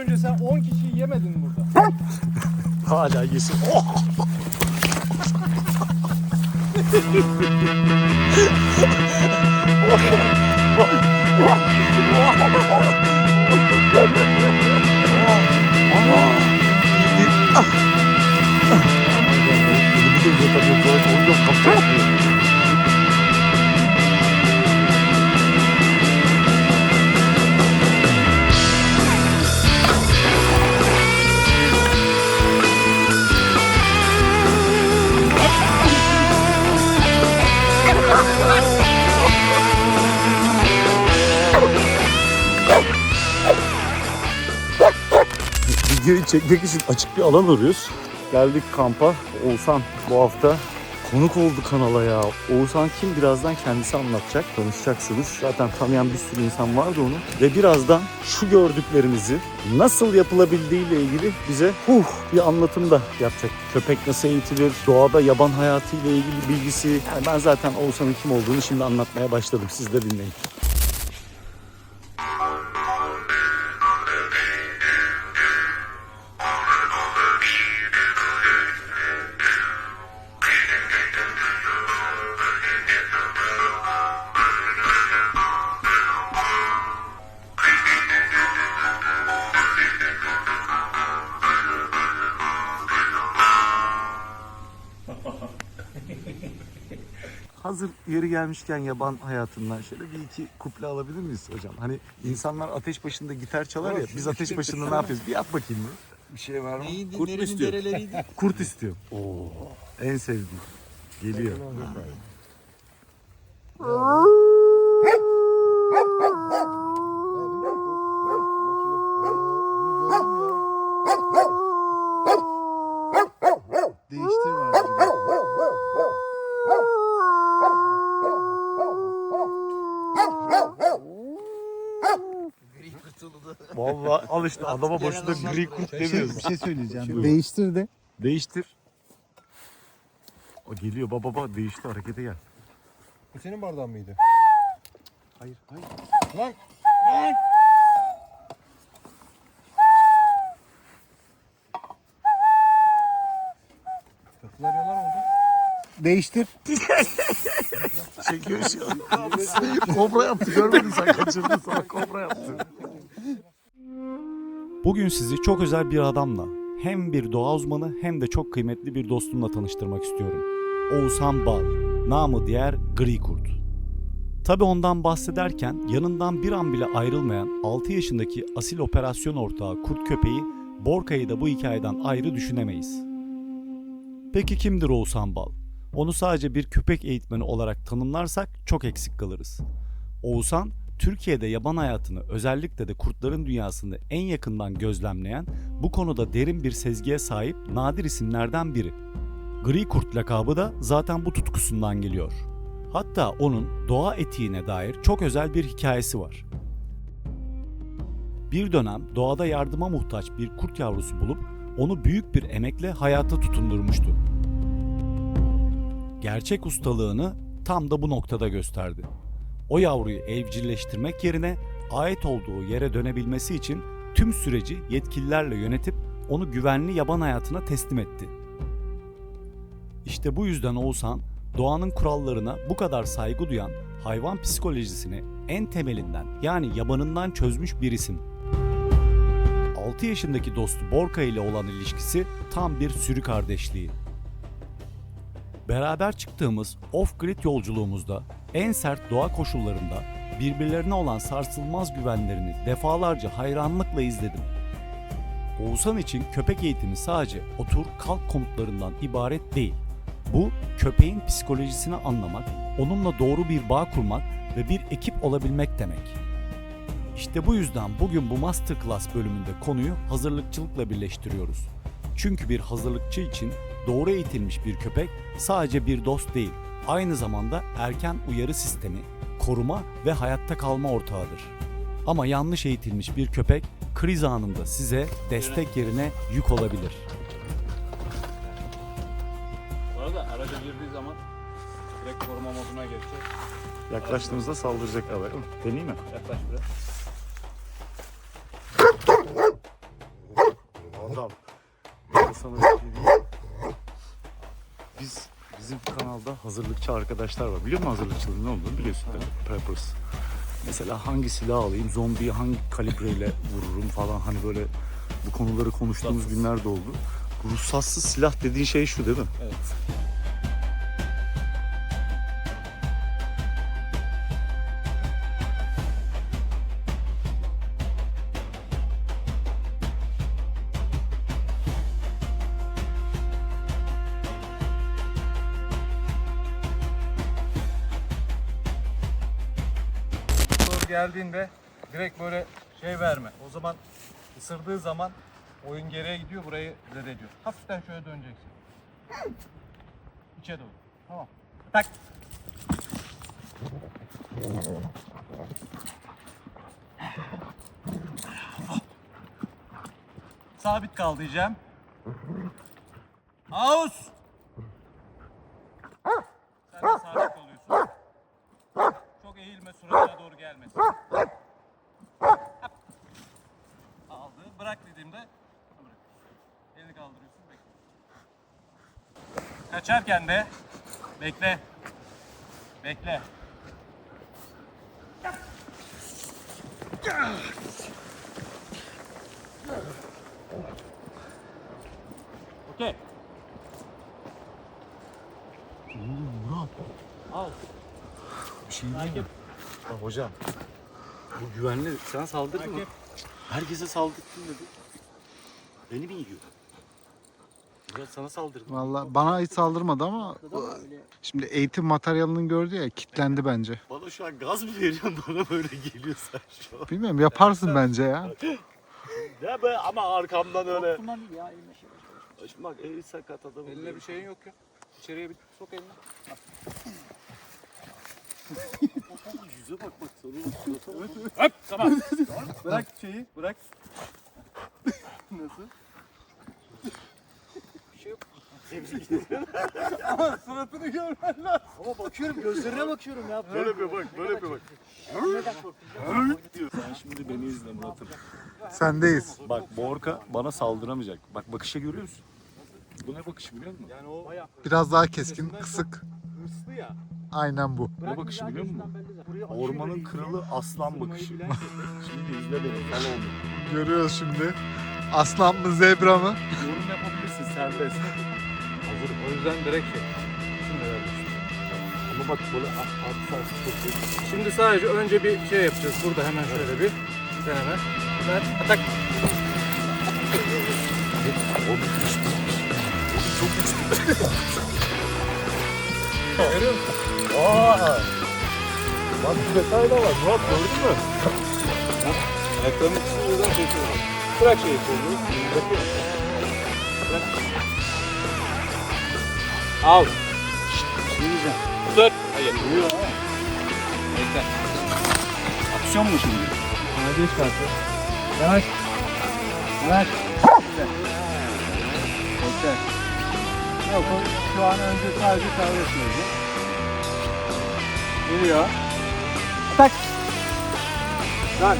önce sen 10 kişiyi yemedin burada? Hala yesin. Oh! Videoyu çekmek için açık bir alan arıyoruz. Geldik kampa. Oğuzhan bu hafta konuk oldu kanala ya. Oğuzhan kim birazdan kendisi anlatacak. Konuşacaksınız. Zaten tanıyan bir sürü insan vardı onu. Ve birazdan şu gördüklerimizi nasıl yapılabildiği ile ilgili bize huh bir anlatım da yapacak. Köpek nasıl eğitilir, doğada yaban hayatı ile ilgili bilgisi. Yani ben zaten Oğuzhan'ın kim olduğunu şimdi anlatmaya başladım. Siz de dinleyin. Hazır yeri gelmişken yaban hayatından şöyle bir iki kuple alabilir miyiz hocam? Hani insanlar ateş başında gitar çalar ya. Biz ateş başında ne yapıyoruz? Bir yap bakayım mı? Bir şey var mı? Neydi? Kurt mu istiyor? Kurt istiyorum. Oo. En sevdiğim. Geliyor. İşte adama boşuna gri kurt demiyoruz. Bir şey söyleyeceğim. Şey- Değiştir de. Değiştir. O geliyor baba baba değişti harekete gel. Bu senin bardağın mıydı? Hayır hayır. Lan! Kapılar yalan oldu. Değiştir. Çekiyor şu an. kobra yaptı görmedin sen kaçırdın sana kobra yaptı. Bugün sizi çok özel bir adamla hem bir doğa uzmanı hem de çok kıymetli bir dostumla tanıştırmak istiyorum. Oğuzhan Bal, namı diğer Gri Kurt. Tabi ondan bahsederken yanından bir an bile ayrılmayan 6 yaşındaki asil operasyon ortağı Kurt köpeği Borka'yı da bu hikayeden ayrı düşünemeyiz. Peki kimdir Oğuzhan Bal? Onu sadece bir köpek eğitmeni olarak tanımlarsak çok eksik kalırız. Oğuzhan, Türkiye'de yaban hayatını özellikle de kurtların dünyasını en yakından gözlemleyen, bu konuda derin bir sezgiye sahip nadir isimlerden biri. Gri kurt lakabı da zaten bu tutkusundan geliyor. Hatta onun doğa etiğine dair çok özel bir hikayesi var. Bir dönem doğada yardıma muhtaç bir kurt yavrusu bulup onu büyük bir emekle hayata tutundurmuştu. Gerçek ustalığını tam da bu noktada gösterdi. O yavruyu evcilleştirmek yerine ait olduğu yere dönebilmesi için tüm süreci yetkililerle yönetip onu güvenli yaban hayatına teslim etti. İşte bu yüzden Oğuzhan, doğanın kurallarına bu kadar saygı duyan hayvan psikolojisini en temelinden yani yabanından çözmüş bir isim. 6 yaşındaki dostu Borka ile olan ilişkisi tam bir sürü kardeşliği. Beraber çıktığımız off-grid yolculuğumuzda en sert doğa koşullarında birbirlerine olan sarsılmaz güvenlerini defalarca hayranlıkla izledim. Oğuzhan için köpek eğitimi sadece otur kalk komutlarından ibaret değil. Bu köpeğin psikolojisini anlamak, onunla doğru bir bağ kurmak ve bir ekip olabilmek demek. İşte bu yüzden bugün bu masterclass bölümünde konuyu hazırlıkçılıkla birleştiriyoruz. Çünkü bir hazırlıkçı için doğru eğitilmiş bir köpek sadece bir dost değil, aynı zamanda erken uyarı sistemi, koruma ve hayatta kalma ortağıdır. Ama yanlış eğitilmiş bir köpek kriz anında size destek yerine yük olabilir. Bu arada araca girdiği zaman direkt koruma moduna geçecek. Yaklaştığımızda saldıracak abi. Deneyeyim mi? Yaklaş biraz. sana bir şey diyeyim. Biz bizim kanalda hazırlıkçı arkadaşlar var. Biliyor musun hazırlıkçılığın ne olduğunu biliyorsun tabii. Preppers. Mesela hangi silah alayım, zombiyi hangi kalibreyle vururum falan hani böyle bu konuları konuştuğumuz günler de oldu. Ruhsatsız silah dediğin şey şu değil mi? Evet. Geldiğinde direkt böyle şey verme. O zaman ısırdığı zaman oyun geriye gidiyor burayı ediyor. Hafiften şöyle döneceksin. İçe doğru. Tamam. Tak. Sabit kal diyeceğim. Ağuz. Sen de sabit. Çok eğilme gelmesin. Aldı. Bırak dediğimde bırak. Elini kaldırıyorsun bekle. Kaçarken de bekle. Bekle. Okey. Al. Bir şey Takip. Bak hocam. Bu güvenli. Sen saldırdın mı? Herkese saldırdın dedi. Beni mi yiyor? Sana saldırdım. Valla bana hiç saldırmadı ama şimdi eğitim materyalini gördü ya kitlendi bence. Bana şu an gaz mı veriyorsun bana böyle geliyor sen şu an. Bilmiyorum yaparsın bence ya. Ne be ama arkamdan öyle. Korktuğundan değil ya. elime şey. Şimdi bak eli sakat adam. Eline bir şeyin yok ya. İçeriye bir sok elini. Yüze bak bak sonra surata bak. Hop tamam. bırak şeyi bırak. Nasıl? Bir şey. Ama suratını görmen lazım. Ama bakıyorum gözlerine bakıyorum ya. Böyle yapıyor bak böyle yapıyor bak. diyor. Sen şimdi beni izle Murat'ım. Sendeyiz. Bak Borka bana saldıramayacak. Bak bakışı görüyor musun? Bu ne bakışı biliyor musun? Yani o Biraz daha keskin, kısık. hırslı ya. Aynen bu. Ne bakışı biliyor musun? Ormanın kralı aslan bakışı. Şimdi izle beni. Fel oldu. Görüyoruz şimdi. Aslan mı zebra mı? Yorum yapabilirsin serbest. Hazır. O yüzden direkt şey. Şimdi ver. Ama bak böyle iyi. Şimdi sadece önce bir şey yapacağız. Burada hemen şöyle bir deneme. Ver. Atak. Çok güçlü. Görüyor musun? Aa! Bak bir detay var. Murat gördün mü? Ayaklarının ikisini birden çekiyorum. Bırak şeyi. Bırakıyorum. Bırak. Al. Şey diyeceğim. Tut. Hayır. Duruyor. Bekle. Aksiyon mu şimdi? Hadi iş kartı. Yavaş. Yavaş. Bekle. Yok şu an önce sadece serbest verecek. Geliyor. Atak. Lan.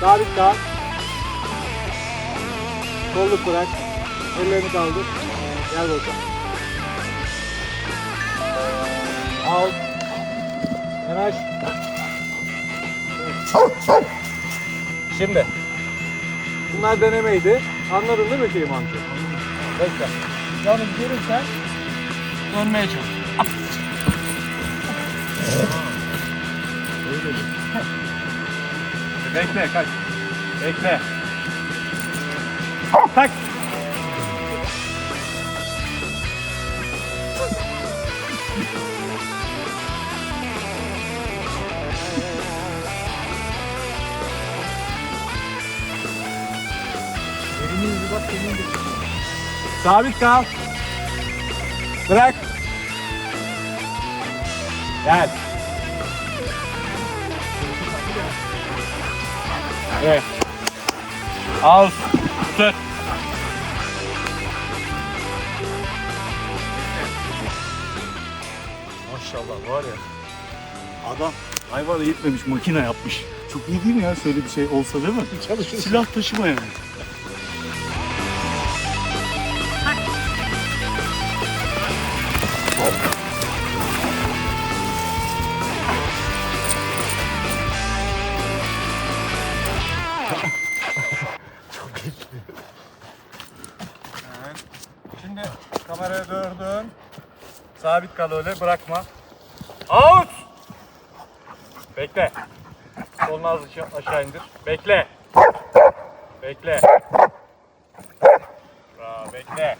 Sabit kal. Kolluk bırak. Ellerini kaldır. Gel bakalım. Al. Yanaş. Şimdi. Bunlar denemeydi. Anladın değil mi şeyi mantığı? Bekle. Yalnız görürsen dönmeye çalış. Bekle kaç. Bekle. Tak. Sabit kal. Bırak. Gel. Evet. Al. Tut. Maşallah var ya. Adam Hayvan eğitmemiş, makine yapmış. Çok iyi değil mi ya şöyle bir şey olsa değil mi? Çalışır. Silah taşıma yani. Kal öyle bırakma. Out! Bekle. Kolunu az aşağı, indir. Bekle. Bekle. Bravo, bekle.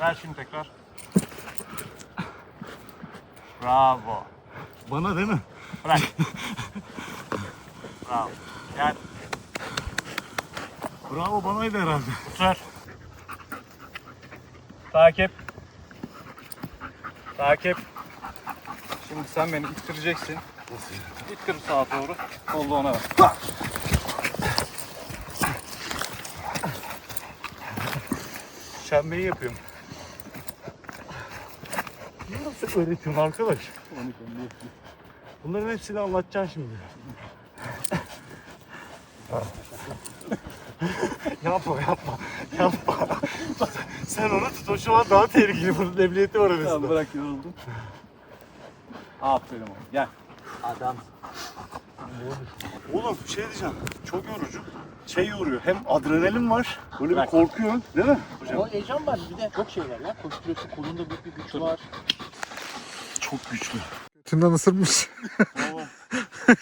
Ver şimdi tekrar. Bravo. Bana değil mi? Bırak. Bravo. Gel. Bravo banaydı herhalde. Otur. Takip. Takip. Şimdi sen beni ittireceksin. İttir sağa doğru. Kolda ona ver. Şembeyi yapıyorum. Nasıl öğretiyorsun arkadaş? Bunların hepsini anlatacaksın şimdi. Yapma yapma yapma. Sen onu tut o şu an daha tehlikeli bunun emniyeti var arasında. Tamam bırak yoruldum. Aferin oğlum. Gel. Oğlum bir şey diyeceğim. Çok yorucu. Şey yoruyor. Hem adrenalin var. Böyle bir Bırak. korkuyorsun. Değil mi hocam? O heyecan var bir de çok şey var ya. Koşturuyorsun kolunda büyük bir güç var. Çok güçlü. Götünden ısırmış. Baba.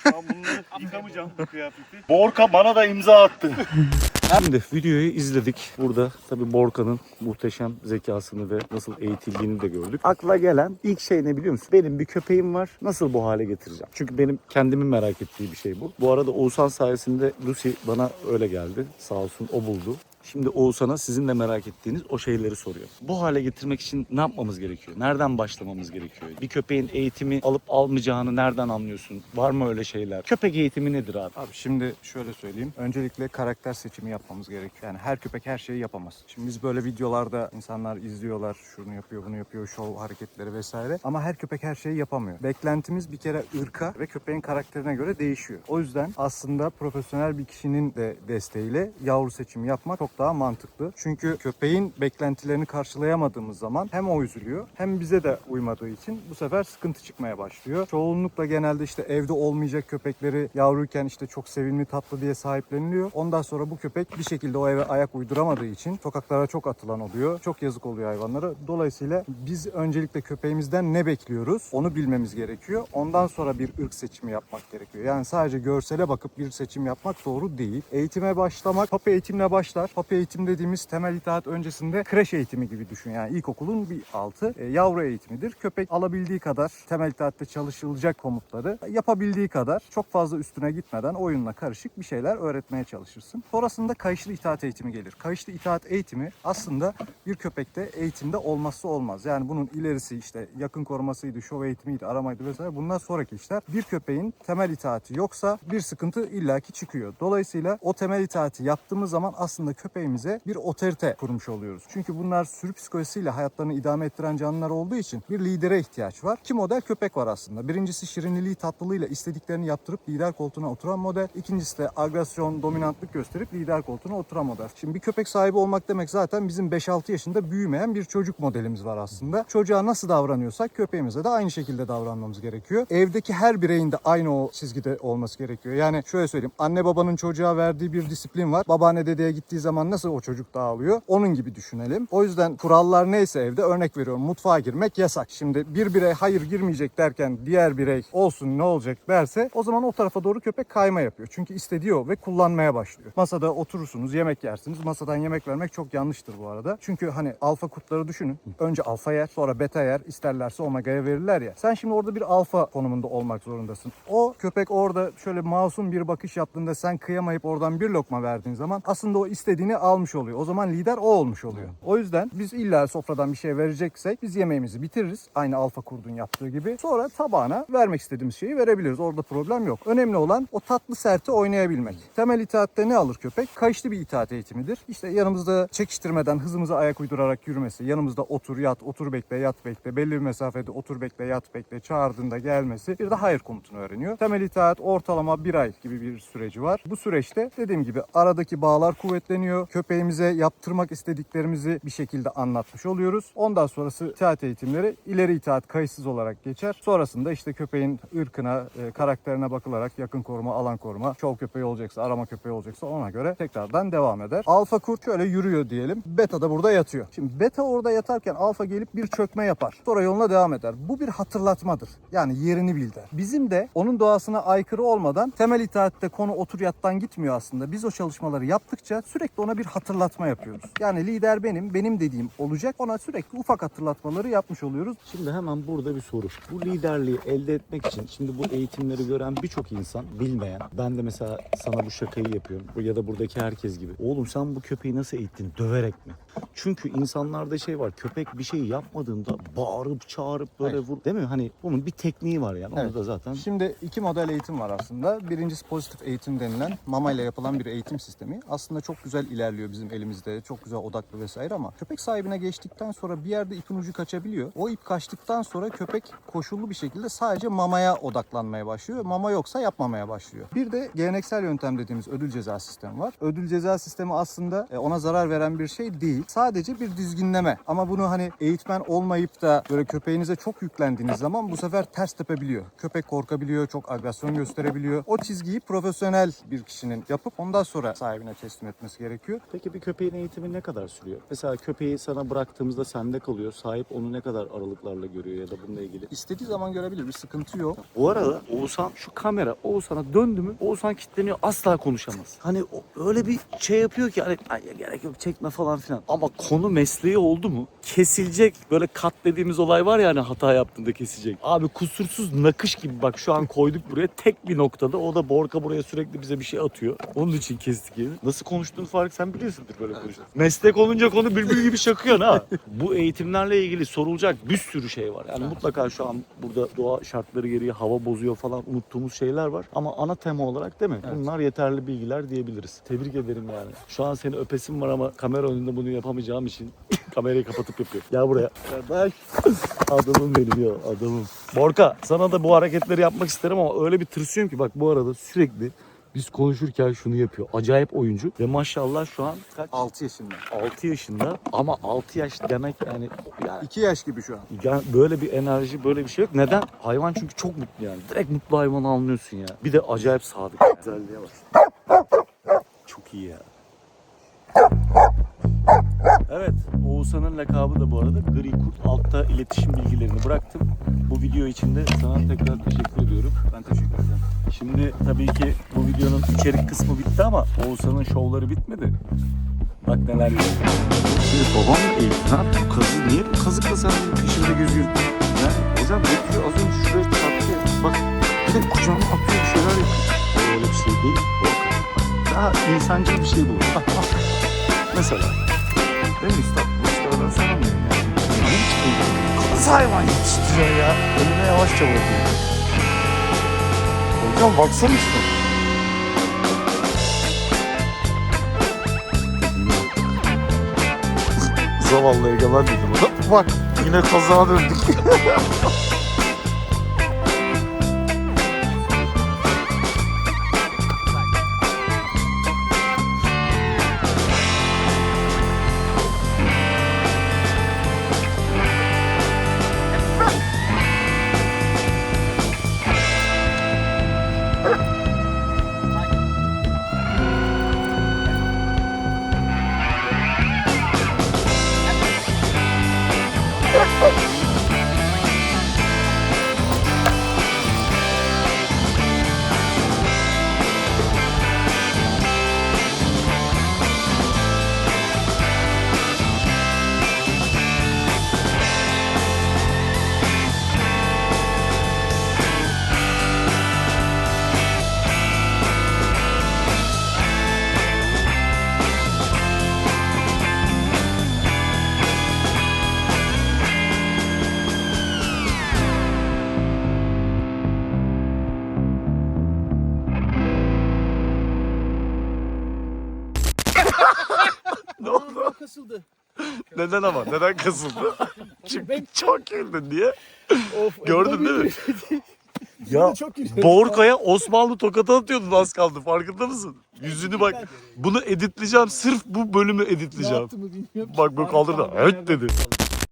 Ben bunları yıkamayacağım bu kıyafeti. Borka bana da imza attı. Şimdi videoyu izledik. Burada tabii Borka'nın muhteşem zekasını ve nasıl eğitildiğini de gördük. Akla gelen ilk şey ne biliyor musun? Benim bir köpeğim var. Nasıl bu hale getireceğim? Çünkü benim kendimin merak ettiği bir şey bu. Bu arada Oğuzhan sayesinde Lucy bana öyle geldi. Sağ olsun o buldu. Şimdi Oğuzhan'a sizin de merak ettiğiniz o şeyleri soruyor. Bu hale getirmek için ne yapmamız gerekiyor? Nereden başlamamız gerekiyor? Bir köpeğin eğitimi alıp almayacağını nereden anlıyorsun? Var mı öyle şeyler? Köpek eğitimi nedir abi? Abi şimdi şöyle söyleyeyim. Öncelikle karakter seçimi yapmamız gerekiyor. Yani her köpek her şeyi yapamaz. Şimdi biz böyle videolarda insanlar izliyorlar. Şunu yapıyor, bunu yapıyor, şov hareketleri vesaire. Ama her köpek her şeyi yapamıyor. Beklentimiz bir kere ırka ve köpeğin karakterine göre değişiyor. O yüzden aslında profesyonel bir kişinin de desteğiyle yavru seçimi yapmak çok daha mantıklı. Çünkü köpeğin beklentilerini karşılayamadığımız zaman hem o üzülüyor hem bize de uymadığı için bu sefer sıkıntı çıkmaya başlıyor. Çoğunlukla genelde işte evde olmayacak köpekleri yavruyken işte çok sevimli tatlı diye sahipleniliyor. Ondan sonra bu köpek bir şekilde o eve ayak uyduramadığı için sokaklara çok atılan oluyor. Çok yazık oluyor hayvanlara. Dolayısıyla biz öncelikle köpeğimizden ne bekliyoruz onu bilmemiz gerekiyor. Ondan sonra bir ırk seçimi yapmak gerekiyor. Yani sadece görsele bakıp bir seçim yapmak doğru değil. Eğitime başlamak, papi eğitimle başlar. Papi eğitim dediğimiz temel itaat öncesinde kreş eğitimi gibi düşün. Yani ilkokulun bir altı e, yavru eğitimidir. Köpek alabildiği kadar temel itaatte çalışılacak komutları yapabildiği kadar çok fazla üstüne gitmeden oyunla karışık bir şeyler öğretmeye çalışırsın. Sonrasında kayışlı itaat eğitimi gelir. Kayışlı itaat eğitimi aslında bir köpekte eğitimde olmazsa olmaz. Yani bunun ilerisi işte yakın korumasıydı, şov eğitimiydi, aramaydı vesaire bunlar sonraki işler. Bir köpeğin temel itaati yoksa bir sıkıntı illaki çıkıyor. Dolayısıyla o temel itaati yaptığımız zaman aslında köpeğimize bir otorite kurmuş oluyoruz. Çünkü bunlar sürü psikolojisiyle hayatlarını idame ettiren canlılar olduğu için bir lidere ihtiyaç var. Ki model köpek var aslında. Birincisi şirinliliği, tatlılığıyla istediklerini yaptırıp lider koltuğuna oturan model. İkincisi de agresyon, dominantlık gösterip lider koltuğuna oturan model. Şimdi bir köpek sahibi olmak demek zaten bizim 5-6 yaşında büyümeyen bir çocuk modelimiz var aslında. Çocuğa nasıl davranıyorsak köpeğimize de aynı şekilde davranmamız gerekiyor. Evdeki her bireyin de aynı o çizgide olması gerekiyor. Yani şöyle söyleyeyim. Anne babanın çocuğa verdiği bir disiplin var. Babaanne dedeye gittiği zaman nasıl o çocuk dağılıyor? Onun gibi düşünelim. O yüzden kurallar neyse evde örnek veriyorum. Mutfağa girmek yasak. Şimdi bir birey hayır girmeyecek derken diğer birey olsun ne olacak derse o zaman o tarafa doğru köpek kayma yapıyor. Çünkü istediği o ve kullanmaya başlıyor. Masada oturursunuz, yemek yersiniz. Masadan yemek vermek çok yanlıştır bu arada. Çünkü hani alfa kurtları düşünün. Önce alfa yer, sonra beta yer. İsterlerse omega'ya verirler ya. Sen şimdi orada bir alfa konumunda olmak zorundasın. O Köpek orada şöyle masum bir bakış yaptığında sen kıyamayıp oradan bir lokma verdiğin zaman aslında o istediğini almış oluyor. O zaman lider o olmuş oluyor. O yüzden biz illa sofradan bir şey vereceksek biz yemeğimizi bitiririz. Aynı alfa kurdun yaptığı gibi. Sonra tabağına vermek istediğimiz şeyi verebiliriz. Orada problem yok. Önemli olan o tatlı serti oynayabilmek. Temel itaatte ne alır köpek? Kayışlı bir itaat eğitimidir. İşte yanımızda çekiştirmeden hızımıza ayak uydurarak yürümesi, yanımızda otur yat, otur bekle, yat bekle, belli bir mesafede otur bekle, yat bekle, çağırdığında gelmesi bir de hayır komutunu öğreniyor. Temel itaat ortalama bir ay gibi bir süreci var. Bu süreçte dediğim gibi aradaki bağlar kuvvetleniyor. Köpeğimize yaptırmak istediklerimizi bir şekilde anlatmış oluyoruz. Ondan sonrası itaat eğitimleri ileri itaat kayıtsız olarak geçer. Sonrasında işte köpeğin ırkına, e, karakterine bakılarak yakın koruma, alan koruma, şov köpeği olacaksa, arama köpeği olacaksa ona göre tekrardan devam eder. Alfa kurt şöyle yürüyor diyelim. Beta da burada yatıyor. Şimdi beta orada yatarken alfa gelip bir çökme yapar. Sonra yoluna devam eder. Bu bir hatırlatmadır. Yani yerini bil der. Bizim de onun doğasına aykırı olmadan temel itaatte konu otur yattan gitmiyor aslında. Biz o çalışmaları yaptıkça sürekli ona bir hatırlatma yapıyoruz. Yani lider benim, benim dediğim olacak. Ona sürekli ufak hatırlatmaları yapmış oluyoruz. Şimdi hemen burada bir soru. Bu liderliği elde etmek için şimdi bu eğitimleri gören birçok insan bilmeyen. Ben de mesela sana bu şakayı yapıyorum. Ya da buradaki herkes gibi. Oğlum sen bu köpeği nasıl eğittin? Döverek mi? Çünkü insanlarda şey var. Köpek bir şey yapmadığında bağırıp çağırıp böyle Hayır. vur. Değil mi? Hani bunun bir tekniği var yani. Onu Evet. da zaten Şimdi iki model eğitim var aslında. Birincisi pozitif eğitim denilen mama ile yapılan bir eğitim sistemi. Aslında çok güzel ilerliyor bizim elimizde. Çok güzel odaklı vesaire ama köpek sahibine geçtikten sonra bir yerde ipin ucu kaçabiliyor. O ip kaçtıktan sonra köpek koşullu bir şekilde sadece mamaya odaklanmaya başlıyor. Mama yoksa yapmamaya başlıyor. Bir de geleneksel yöntem dediğimiz ödül ceza sistemi var. Ödül ceza sistemi aslında e, ona zarar veren bir şey değil. Sadece bir dizginleme. Ama bunu hani eğitmen olmayıp da böyle köpeğinize çok yüklendiğiniz zaman bu sefer ters tepebiliyor. Köpek korkabiliyor, çok agresyon gösterebiliyor. O çizgiyi profesyonel bir kişinin yapıp ondan sonra sahibine teslim etmesi gerekiyor. Peki bir köpeğin eğitimi ne kadar sürüyor? Mesela köpeği sana bıraktığımızda sende kalıyor. Sahip onu ne kadar aralıklarla görüyor ya da bununla ilgili? İstediği zaman görebilir, bir sıkıntı yok. Bu arada Oğuzhan şu kamera Oğuzhan'a döndü mü Oğuzhan kilitleniyor asla konuşamaz. Hani o öyle bir şey yapıyor ki hani "Ay, gerek yok çekme falan filan. Ama konu mesleği oldu mu kesilecek böyle kat dediğimiz olay var ya hani hata yaptığında kesilecek. Abi kusursuz nakış gibi bak şu an koyduk buraya tek bir noktada o da Borka buraya sürekli bize bir şey atıyor. Onun için kestik yani. Nasıl konuştuğunu fark sen biliyorsundur böyle konuştuğunu. Meslek olunca konu bülbül gibi şakıyor ha. Bu eğitimlerle ilgili sorulacak bir sürü şey var. Yani mutlaka şu an burada doğa şartları gereği hava bozuyor falan unuttuğumuz şeyler var. Ama ana tema olarak değil mi? Evet. Bunlar yeterli bilgiler diyebiliriz. Tebrik ederim yani. Şu an seni öpesim var ama kamera önünde bunu yapamayacağım için kamerayı kapatıp yapıyorum. Gel buraya. Kardeş. Adamım benim ya adamım. Borka sana da bu hareketleri yapmak isterim ama öyle bir tırsıyorum ki bak bu arada sürekli biz konuşurken şunu yapıyor. Acayip oyuncu ve maşallah şu an kaç? 6 yaşında. 6 yaşında ama 6 yaş demek yani, yani 2 yaş gibi şu an. yani böyle bir enerji böyle bir şey yok. Neden? Hayvan çünkü çok mutlu yani. Direkt mutlu hayvanı anlıyorsun ya. Bir de acayip sadık. Güzelliğe bak. Çok iyi ya. Evet, Oğuzhan'ın lakabı da bu arada Gri Kurt. Altta iletişim bilgilerini bıraktım. Bu video için de sana tekrar teşekkür ediyorum. Ben teşekkür ederim. Şimdi tabii ki bu videonun içerik kısmı bitti ama Oğuzhan'ın şovları bitmedi. Bak neler yapıyor. Şimdi babam mı eğitti? Ne yaptı? Kazı niye bu kazıkla sen peşinde geziyorsun? Ya hocam bekliyor az önce şuraya çarptı. Bak bir de kucağıma atıyor bir şeyler yapıyor. Öyle bir şey değil. Daha insancıl bir şey bu. Mesela. Değil mi üstad? Bu üstaddan sanmıyorum yani. Eğitim? Kız hayvan yetiştiriyor ya. Önüne yavaşça bırakıyor. Hocam baksana şuna. Zavallı egemen dedim. Bak yine kazağa döndük. Neden ama? Neden kasıldı? Çünkü çok güldün diye. Of, Gördün değil mi? Ya Çok gülüyorum. Borka'ya Osmanlı tokatı atıyordun az kaldı farkında mısın? Yüzünü bak. Bunu editleyeceğim. Sırf bu bölümü Ne editleyeceğim. yaptığımı bilmiyorum. Bak bu kaldırdı. Evet dedi.